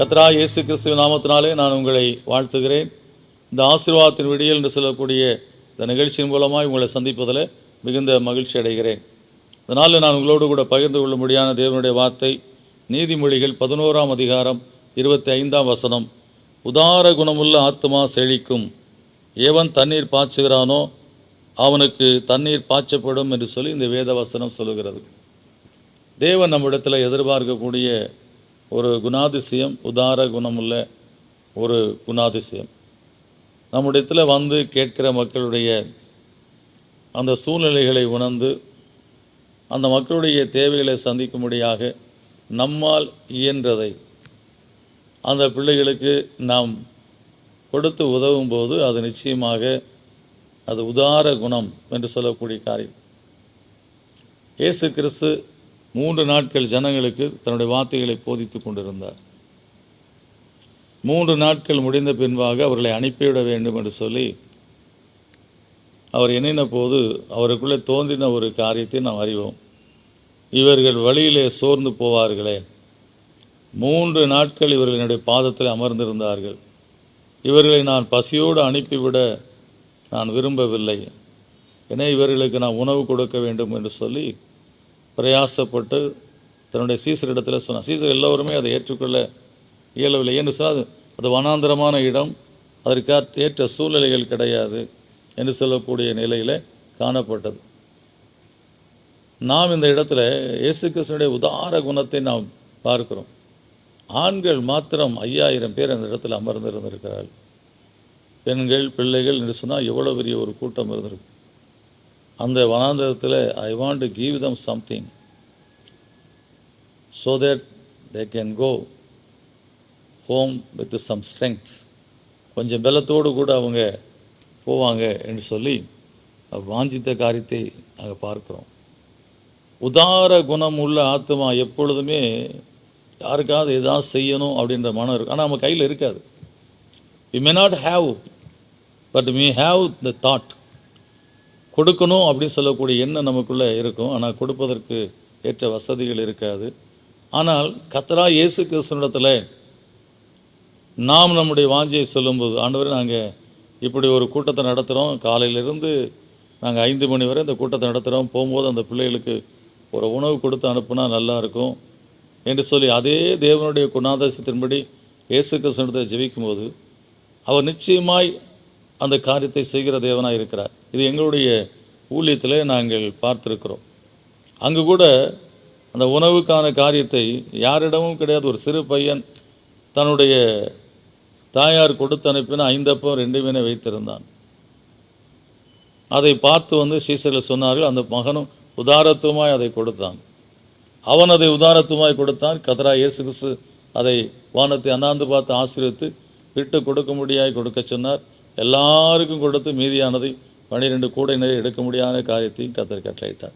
கத்ரா இயேசு கிறிஸ்துவ நாமத்தினாலே நான் உங்களை வாழ்த்துகிறேன். இந்த ஆசீர்வாதத்தின் விடியல் என்று சொல்லக்கூடிய இந்த நிகழ்ச்சியின் மூலமாக உங்களை சந்திப்பதில் மிகுந்த மகிழ்ச்சி அடைகிறேன். அதனால் நான் உங்களோடு கூட பகிர்ந்து கொள்ளும்படியான தேவனுடைய வார்த்தை நீதிமொழிகள் பதினோராம் அதிகாரம் இருபத்தி ஐந்தாம் வசனம். உதார குணமுள்ள ஆத்மா செழிக்கும். எவன் தண்ணீர் பாய்ச்சுகிறானோ அவனுக்கு தண்ணீர் பாய்ச்சப்படும் என்று சொல்லி இந்த வேத வசனம் சொல்லுகிறது. தேவன் நம்மிடத்தில் எதிர்பார்க்கக்கூடிய ஒரு குணாதிசயம் உதார குணமுள்ள ஒரு குணாதிசயம். நம்மிடத்தில் வந்து கேட்கிற மக்களுடைய அந்த சூழ்நிலைகளை உணர்ந்து அந்த மக்களுடைய தேவைகளை சந்திக்கும்படியாக நம்மால் இயன்றதை அந்த பிள்ளைகளுக்கு நாம் கொடுத்து உதவும் போது அது நிச்சயமாக அது உதார குணம் என்று சொல்லக்கூடிய காரியம். இயேசு கிறிஸ்து மூன்று நாட்கள் ஜனங்களுக்கு தன்னுடைய வார்த்தைகளை போதித்து கொண்டிருந்தார். மூன்று நாட்கள் முடிந்த பின்பாக அவர்களை அனுப்பிவிட வேண்டும் என்று சொல்லி அவர் எண்ணின போது அவருக்குள்ளே தோன்றின ஒரு காரியத்தை நாம் அறிவோம். இவர்கள் வழியிலே சோர்ந்து போவார்களே. மூன்று நாட்கள் இவர்களினுடைய பாதத்தில் அமர்ந்திருந்தார்கள். இவர்களை நான் பசியோடு அனுப்பிவிட நான் விரும்பவில்லை. என இவர்களுக்கு நான் உணவு கொடுக்க வேண்டும் என்று சொல்லி பிரயாசப்பட்டு தன்னுடைய சீசரிடத்தில் சொன்னார் சீசர் எல்லோருமே அதை ஏற்றுக்கொள்ள இயலவில்லை. என்று சொன்னால் அது அது வனாந்தரமான இடம். அதற்கு ஏற்ற சூழ்நிலைகள் கிடையாது என்று சொல்லக்கூடிய நிலையில் காணப்பட்டது. நாம் இந்த இடத்துல இயேசு கிருஷ்ணனுடைய உதார குணத்தை நாம் பார்க்கிறோம். ஆண்கள் மாத்திரம் ஐயாயிரம் பேர் அந்த இடத்துல அமர்ந்திருந்திருக்கிறார்கள். பெண்கள் பிள்ளைகள் என்று சொன்னால் எவ்வளோ பெரிய ஒரு கூட்டம் இருந்திருக்கு அந்த வனாந்தரத்தில் I want to give them something so that they can go home with some strength கொஞ்சம் பலத்தோடு கூட அவங்க போவாங்க என்று சொல்லி வாஞ்சித்த காரியத்தை நாங்கள் பார்க்குறோம். உதார குணம் உள்ள ஆத்மா எப்பொழுதுமே யாருக்காவது எதாவது செய்யணும் அப்படின்ற மனம் இருக்கும். ஆனால் நம்ம கையில் இருக்காது. We may not have but me have the thought கொடுக்கணும் அப்படின்னு சொல்லக்கூடிய எண்ணம் நமக்குள்ளே இருக்கும். ஆனால் கொடுப்பதற்கு ஏற்ற வசதிகள் இருக்காது. ஆனால் கத்தரா இயேசு கிறிஸ்தனிடத்தில் நாம் நம்முடைய வாஞ்சியை சொல்லும்போது ஆண்டவர் நாங்கள் இப்படி ஒரு கூட்டத்தை நடத்துகிறோம் காலையிலிருந்து நாங்கள் ஐந்து மணி வரை இந்த கூட்டத்தை நடத்துகிறோம் போகும்போது அந்த பிள்ளைகளுக்கு ஒரு உணவு கொடுத்து அனுப்புனா நல்லாயிருக்கும் என்று சொல்லி அதே தேவனுடைய குணாதசத்தின்படி இயேசு கிறிஸ்தனத்தை ஜெபிக்கும்போது அவர் நிச்சயமாய் அந்த காரியத்தை செய்கிற தேவனாக இருக்கிறார். இது எங்களுடைய ஊழியத்தில் நாங்கள் பார்த்துருக்கிறோம். அங்கு கூட அந்த உணவுக்கான காரியத்தை யாரிடமும் கிடையாது. ஒரு சிறு பையன் தன்னுடைய தாயார் கொடுத்து அனுப்பின ஐந்தப்பம் ரெண்டு மீனை வைத்திருந்தான். அதை பார்த்து வந்து சீசரில் சொன்னார்கள் அந்த மகனும் உதாரத்துவமாய் அதை கொடுத்தான். அவன் அதை உதாரத்துவமாய் கொடுத்தான். கதரா இயேசு கிறிஸ்து அதை வானத்தை அண்ணாந்து பார்த்து ஆசீர்வித்து விட்டு கொடுக்க முடியாய் கொடுக்க சொன்னார். எல்லாருக்கும் கொடுத்து மீதியானதை பன்னிரெண்டு கூடை நிறைய எடுக்க முடியாத காரியத்தையும் கத்தர் கட்டளையிட்டார்.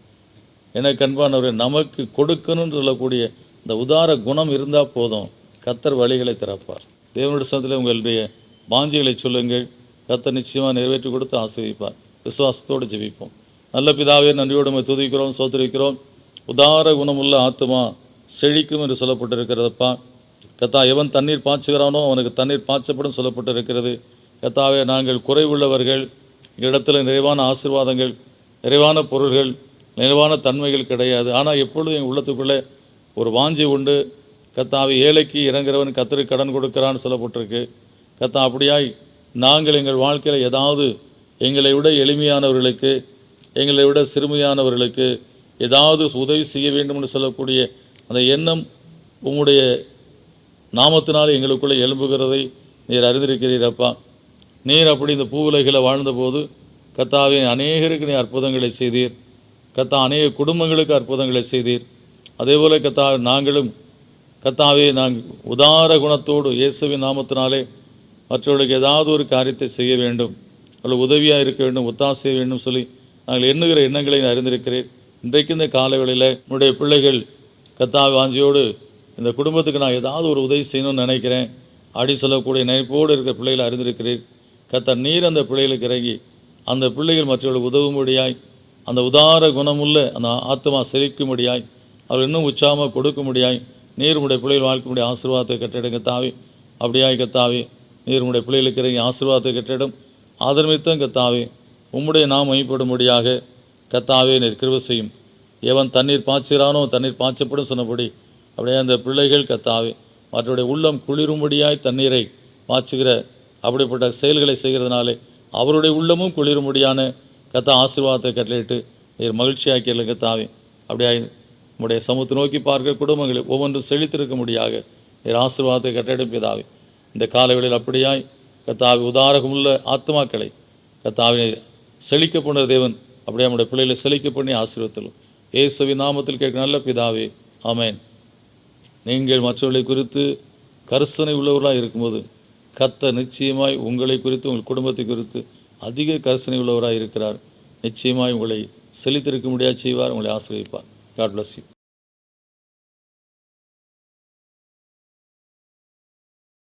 எனக்கு கண்பானவர் நமக்கு கொடுக்கணும்னு சொல்லக்கூடிய இந்த உதார குணம் இருந்தால் போதும். கத்தர் வழிகளை திறப்பார். தேவனுடைய சந்தத்தில் உங்களுடைய வாஞ்சிகளை சொல்லுங்கள். கத்தர் நிச்சயமாக நிறைவேற்றி கொடுத்து ஆசிர்விப்பார் விசுவாசத்தோடு ஜெபிப்போம். நல்ல பிதாவே நன்றியோடு நம்ம துதிக்கிறோம் சோதரிக்கிறோம் உதார குணமுள்ள ஆத்மா செழிக்கும் என்று சொல்லப்பட்டிருக்கிறதப்பா. கத்தா எவன் தண்ணீர் பாய்ச்சுகிறானோ அவனுக்கு தண்ணீர் பாய்ச்சப்படும் சொல்லப்பட்டிருக்கிறது. கத்தாவே நாங்கள் குறைவுள்ளவர்கள் எங்களிடத்தில் நிறைவான ஆசீர்வாதங்கள் நிறைவான பொருள்கள் நிறைவான தன்மைகள் கிடையாது. ஆனால் எப்பொழுதும் எங்கள் உள்ளத்துக்குள்ளே ஒரு வாஞ்சி உண்டு. கத்தாவை ஏழைக்கு இறங்குறவன் கத்தருக்கு கடன் கொடுக்கிறான்னு சொல்லப்பட்டிருக்கு. கத்தா அப்படியாய் நாங்கள் எங்கள் வாழ்க்கையில் ஏதாவது எங்களை விட எளிமையானவர்களுக்கு எங்களை விட சிறுமையானவர்களுக்கு ஏதாவது உதவி செய்ய வேண்டும் என்று சொல்லக்கூடிய அந்த எண்ணம் உம்முடைய நாமத்தினால் எங்களுக்குள்ளே எழும்புகிறதை நீர் அறிந்திருக்கிறீரப்பா நீர் அப்படி இந்த பூவுலகில் வாழ்ந்தபோது கத்தாவே அநேகருக்கு நீ அற்புதங்களை செய்தீர். கத்தா அநேக குடும்பங்களுக்கு அற்புதங்களை செய்தீர். அதேபோல் கத்தா நாங்களும் கத்தாவே நாங்கள் உதார குணத்தோடு இயேசுவின் நாமத்தினாலே மற்றவர்களுக்கு ஏதாவது ஒரு காரியத்தை செய்ய வேண்டும். அல்லது உதவியாக இருக்க வேண்டும் ஒத்தாசை வேண்டும் சொல்லி நாங்கள் எண்ணுகிற எண்ணங்களை நான் அறிந்திருக்கிறேன். இன்றைக்கு இந்த காலவேளையில் என்னுடைய பிள்ளைகள் கத்தா வாஞ்சியோடு இந்த குடும்பத்துக்கு நான் ஏதாவது ஒரு உதவி செய்யணும்னு நினைக்கிறேன். அப்படி சொல்லக்கூடிய நினைப்போடு இருக்கிற பிள்ளைகளை அறிந்திருக்கிறேன். கத்த நீர் அந்த பிள்ளைகளுக்கு இறங்கி அந்த பிள்ளைகள் மற்றவர்களுக்கு உதவும்படியாய் அந்த உதார குணமுள்ள அந்த ஆத்மா செழிக்கும்படியாய் அவர் இன்னும் உச்சாமல் கொடுக்கும்படியாய் நீர் உடைய பிள்ளைகள் வாழ்க்கையுடைய ஆசீர்வாதத்தை கட்டிடுங்க தாவி அப்படியாய் கத்தாவே நீர் பிள்ளைகளுக்கு இறங்கி ஆசீர்வாதத்தை கட்டிடும். ஆதரமித்தம் கத்தாவே. உம்முடைய நாம் மைப்படும்படியாக கத்தாவே நீர் கிருவ செய்யும். எவன் தண்ணீர் பாய்ச்சிறானோ தண்ணீர் பாய்ச்சப்படும் சொன்னபடி அப்படியே அந்த பிள்ளைகள் கத்தாவே மற்றவருடைய உள்ளம் குளிரும்படியாய் தண்ணீரை பாய்ச்சுகிற அப்படிப்பட்ட செயல்களை செய்கிறதுனாலே அவருடைய உள்ளமும் குளிரும்படியான கத்த ஆசீர்வாதத்தை கட்டளையிட்டு நீர் மகிழ்ச்சியாக்கியல கத்தாவே. அப்படியே நம்முடைய சமூகத்தை நோக்கி பார்க்கிற குடும்பங்களை ஒவ்வொன்றும் செழித்திருக்க முடியாக நீர் ஆசீர்வாதத்தை கட்டளையிடும் இந்த காலவெளியில் அப்படியாய் கத்தாவி உதாரகமுள்ள ஆத்மாக்களை கத்தாவினை செழிக்க போன தேவன் அப்படியே நம்முடைய பிள்ளைகளை செழிக்க பண்ணி ஆசீர்வத்திலும் ஏசுவி நாமத்தில் கேட்க நல்ல பிதாவே. ஆமேன். நீங்கள் மற்றவர்களை குறித்து கரிசனை உள்ளவர்களாக இருக்கும்போது கத்த நிச்சயமாய் உங்களை குறித்து உங்கள் குடும்பத்தை குறித்து அதிக கரிசனை உள்ளவராக இருக்கிறார் நிச்சயமாய் உங்களை செழித்திருக்க முடியாது செய்வார் உங்களை ஆசிரியப்பார் காட் பிளஸ் யூ